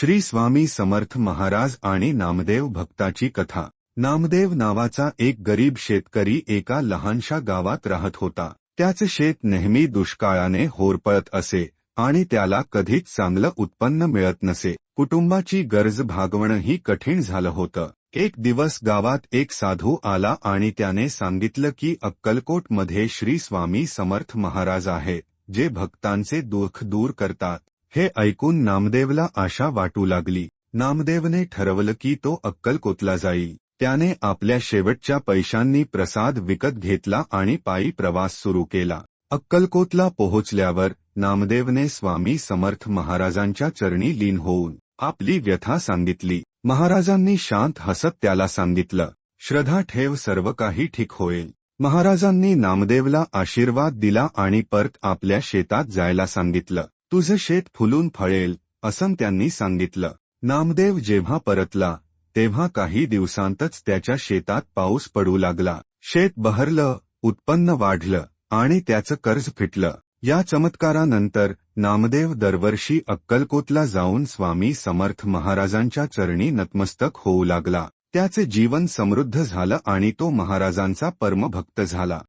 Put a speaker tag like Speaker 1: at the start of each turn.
Speaker 1: श्री स्वामी समर्थ महाराज आणि नामदेव भक्ताची कथा. नामदेव नावाचा एक गरीब शेतकरी एका लहानशा गावात राहत होता. त्याचे शेत नेहमी दुष्काळाने होरपळत असे आणि त्याला कधीच चांगलं उत्पन्न मिळत नसे. कुटुंबाची गरज भागवणंही कठीण झालं होतं. एक दिवस गावात एक साधू आला आणि त्याने सांगितलं की अक्कलकोटमध्ये श्री स्वामी समर्थ महाराज आहेत जे भक्तांचे दुःख दूर करतात. हे ऐकून नामदेवला आशा वाटू लागली. नामदेवने ठरवलं की तो अक्कलकोतला जाईल. त्याने आपल्या शेवटच्या पैशांनी प्रसाद विकत घेतला आणि पायी प्रवास सुरू केला. अक्कलकोतला पोहोचल्यावर नामदेवने स्वामी समर्थ महाराजांच्या चरणी लीन होऊन आपली व्यथा सांगितली. महाराजांनी शांत हसत त्याला सांगितलं श्रद्धा ठेव सर्व काही ठीक होईल. महाराजांनी नामदेवला आशीर्वाद दिला आणि परत आपल्या शेतात जायला सांगितलं. तुझं शेत फुलून फळेल असं त्यांनी सांगितलं. नामदेव जेव्हा परतला तेव्हा काही दिवसांतच त्याच्या शेतात पाऊस पडू लागला. शेत बहरलं उत्पन्न वाढलं आणि त्याचं कर्ज फिटलं. या चमत्कारानंतर नामदेव दरवर्षी अक्कलकोतला जाऊन स्वामी समर्थ महाराजांच्या चरणी नतमस्तक होऊ लागला. त्याचे जीवन समृद्ध झालं आणि तो महाराजांचा परमभक्त झाला.